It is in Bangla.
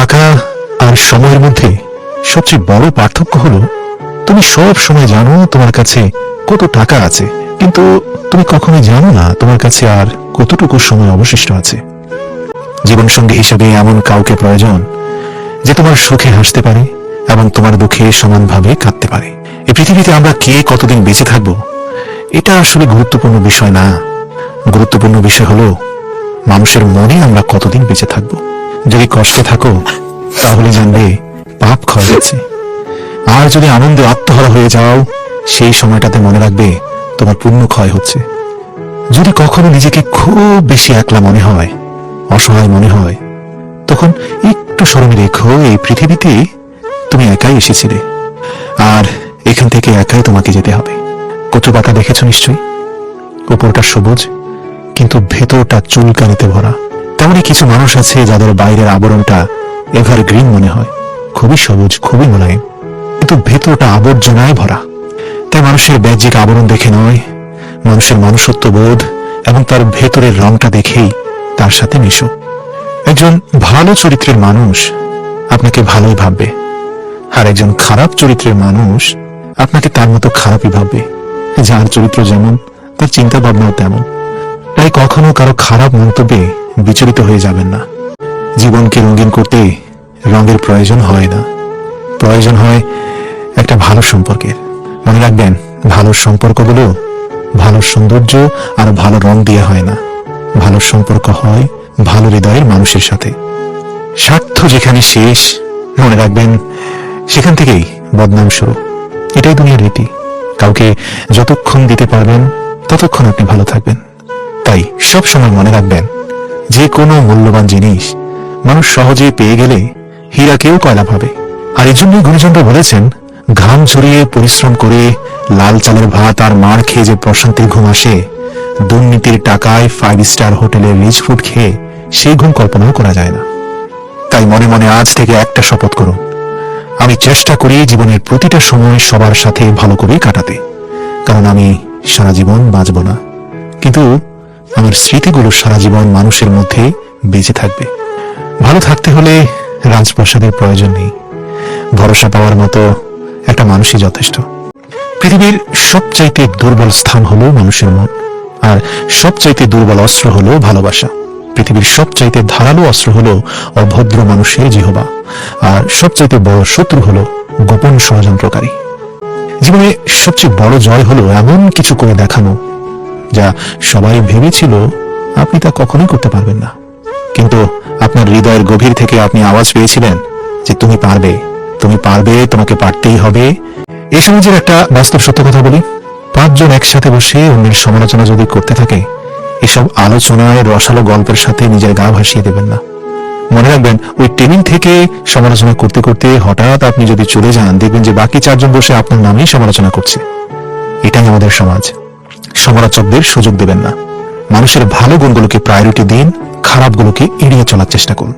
টাকা আর সময়ের মধ্যে সবচেয়ে বড় পার্থক্য হলো, তুমি সব সময় জানো তোমার কাছে কত টাকা আছে, কিন্তু তুমি কখনোই জানো না তোমার কাছে আর কতটুকু সময় অবশিষ্ট আছে। জীবনসঙ্গী হিসেবে এমন কাউকে প্রয়োজন যে তোমার সুখে হাসতে পারে এবং তোমার দুঃখে সমানভাবে কাঁদতে পারে। এই পৃথিবীতে আমরা কে কতদিন বেঁচে থাকব, এটা আসলে গুরুত্বপূর্ণ বিষয় না। গুরুত্বপূর্ণ বিষয় হলো, মানুষের মনে আমরা কতদিন বেঁচে থাকব। যদি কষ্টে থাকো, তাহলে জানবে পাপ ক্ষয় গেছে আর যদি আনন্দে আত্মহারা হয়ে যাও, সেই সময়টাতে মনে রাখবে তোমার পুণ্য ক্ষয় হচ্ছে। যদি কখনো নিজেকে খুব বেশি একলা মনে হয়, অসহায় মনে হয়, তখন একটু স্মরণে রেখো, এই পৃথিবীতে তুমি একাই এসেছিলে। আর এখান থেকে একাই তোমাকে যেতে হবে। কচু পাতা দেখেছ নিশ্চয়ই? উপরটা সবুজ, কিন্তু ভেতরটা চুলকানিতে ভরা। তেমনই কিছু মানুষ আছে যাদের বাইরের আবরণটা এভার গ্রিন মনে হয়। খুবই সবুজ, খুবই মোলায়েম। কিন্তু ভেতরটা আবর্জনায় ভরা। তাই মানুষের ব্যাহ্যিক আবরণ দেখে নয়। মানুষের মনুষ্যত্ব বোধ এবং তার ভেতরের রংটা দেখেই তার সাথে মিশো। একজন ভালো চরিত্রের মানুষ আপনাকে ভালোই ভাববে। আর একজন খারাপ চরিত্রের মানুষ আপনাকে তার মতো খারাপই ভাববে। যার চরিত্র যেমন, তার চিন্তা ভাবনাও তেমন। তাই কখনো কারও খারাপ মন্তব্যে বিচলিত হয়ে যাবেন না। জীবনকে রঙিন করতে রঙের প্রয়োজন হয় না। প্রয়োজন হয় একটা ভালো সম্পর্কের। মনে রাখবেন, ভালো সম্পর্কগুলো ভালো সৌন্দর্য আর ভালো রং দিয়ে হয় না। ভালো সম্পর্ক হয় ভালো হৃদয়ের মানুষের সাথে। স্বার্থ যেখানে শেষ, মনে রাখবেন, সেখান থেকেই বদনাম শুরু। এটাই দুনিয়ার রীতি। কাউকে যতক্ষণ দিতে পারবেন, ততক্ষণ আপনি ভালো থাকবেন। তাই সব সময় মনে রাখবেন যে কোনো মূল্যবান জিনিস মানুষ সহজে পেয়ে গেলে হীরাকেও কয়লা ভাবে আর এই জন্যই গুরুজনরা বলেছেন, ঘাম ঝরিয়ে পরিশ্রম করে লাল চালের ভাত আর মার খেয়ে যে প্রশান্তির ঘুম আসে, দুর্নীতির টাকায় ফাইভ স্টার হোটেলের রিচ ফুড খেয়ে সেই ঘুম কল্পনাও করা যায় না। তাই মনে মনে আজ থেকে একটা শপথ করুন। আমি চেষ্টা করি জীবনের প্রতিটা সময় সবার সাথে ভালো করে কাটাতে। কারণ আমি সারা জীবন বাঁচব না। কিন্তু আমার স্মৃতিগুলো সারা জীবন মানুষের মধ্যে বেঁচে থাকবে। ভালো থাকতে হলে রাজপ্রাসাদের প্রয়োজন নেই। ভরসা পাওয়ার মতো একটা মানুষই যথেষ্ট। পৃথিবীর সবচাইতে দুর্বল স্থান হলো মানুষের মন, আর সবচাইতে দুর্বল অস্ত্র হলো ভালোবাসা। পৃথিবীর সবচাইতে ধারালো অস্ত্র হলো অভদ্র মানুষের জিহবা, আর সবচাইতে বড় শত্রু হলো গোপন ষড়যন্ত্রকারী। জীবনে সবচেয়ে বড় জয় হলো এমন কিছু করে দেখানো যা সবাই ভেবেছিল আপনি তা কখনোই করতে পারবেন না। কিন্তু আপনার হৃদয়ের গভীর থেকে আপনি আওয়াজ পেয়েছিলেন যে তুমি পারবে তুমি পারবে, তোমাকে পারতেই হবে। এই সমাজের একটা বাস্তব সত্য কথা বলি। পাঁচজন একসাথে বসে অন্যের সমালোচনা যদি করতে থাকে, এসব আলোচনায় রসালো গল্পের সাথে নিজের গা ভাসিয়ে দেবেন না। মনে রাখবেন, ওই টেবিল থেকে সমালোচনা করতে করতে হঠাৎ আপনি যদি চলে যান, দেখবেন যে বাকি চারজন বসে আপনার নামেই সমালোচনা করছে। এটাই আমাদের সমাজ। সমালোচকদের সুযোগ দেবেন না। মানুষের ভালো গুণগুলোকে প্রায়োরিটি দিন খারাপগুলোকে এড়িয়ে চলার চেষ্টা করুন।